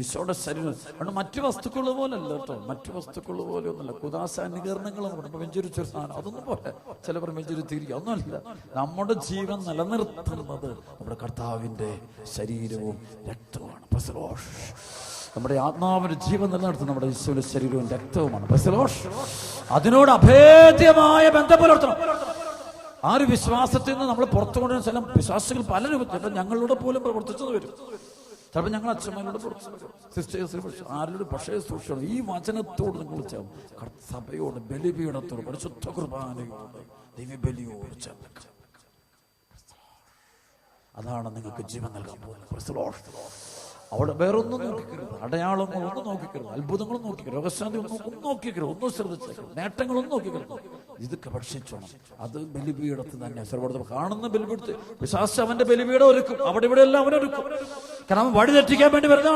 ഈശോയുടെ ശരീരം. അതുകൊണ്ട് മറ്റു വസ്തുക്കൾ പോലല്ല കേട്ടോ. മറ്റു വസ്തുക്കൾ പോലെ ഒന്നുമല്ല കുടുംബം വെഞ്ചുരിച്ച വെഞ്ചരിച്ചൊരു സാധനം. അതൊന്നും പോലെ ചിലവർ വെഞ്ചരിത്തിരിക്കുക ഒന്നുമല്ല. നമ്മുടെ ജീവൻ നിലനിർത്തുന്നത് നമ്മുടെ കർത്താവിന്റെ ശരീരവും രക്തവുമാണ്. പ്രസലോഷ് നമ്മുടെ ആത്മാവിന്റെ ജീവൻ നിലനിർത്തുന്ന നമ്മുടെ ഈശോയുടെ ശരീരവും രക്തവുമാണ്. പ്രസലോഷ് അതിനോട് അഭേദ്യമായ ബന്ധം പുലർത്തണം. ആ ഒരു വിശ്വാസത്തിൽ നിന്ന് നമ്മൾ പുറത്തു കൊണ്ടുവരുന്ന ചില വിശ്വാസികൾ പല രൂപത്തിൽ ഞങ്ങളുടെ പോലും പ്രവർത്തിച്ചത് വരും. ചിലപ്പോൾ ഞങ്ങൾ അച്ഛന്മാരോട് സിസ്റ്റേഴ്സ് ആരോട് പക്ഷേ സൂക്ഷിക്കണം ഈ വചനത്തോട് നിങ്ങൾ ചേർന്ന് സഭയോട് ബലിപീഠത്തോട് പരിശുദ്ധ കുർബാനയോട് ദിവ്യബലിയോട് ചേർന്ന് അതാണ് നിങ്ങൾക്ക് ജീവൻ നൽകാൻ പോകുന്നത്. അവിടെ വേറൊന്നും നോക്കിക്കരുത്. അടയാളങ്ങൾ ഒന്നും നോക്കിക്കരുത്. അത്ഭുതങ്ങളും നോക്കിക്കരുത്. രോഗശാന്തി ഒന്നും ഒന്നും നോക്കിക്കരുത്. ഒന്നും ശ്രദ്ധിച്ചേക്കരുത്. നേട്ടങ്ങളൊന്നും നോക്കിക്കരുത്. ഇതൊക്കെ ഭക്ഷിച്ചോണം. അത് ബലിപീഠത്ത് തന്നെ സർവോടത്ത് കാണുന്ന ബലിപീഠത്ത്. വിശ്വാസം അവന്റെ ബലിപീഠം ഒരുക്കും. അവിടെ ഇവിടെ എല്ലാം അവനൊരുക്കും. കാരണം വഴി തെറ്റിക്കാൻ വേണ്ടി വരുന്നതാണ്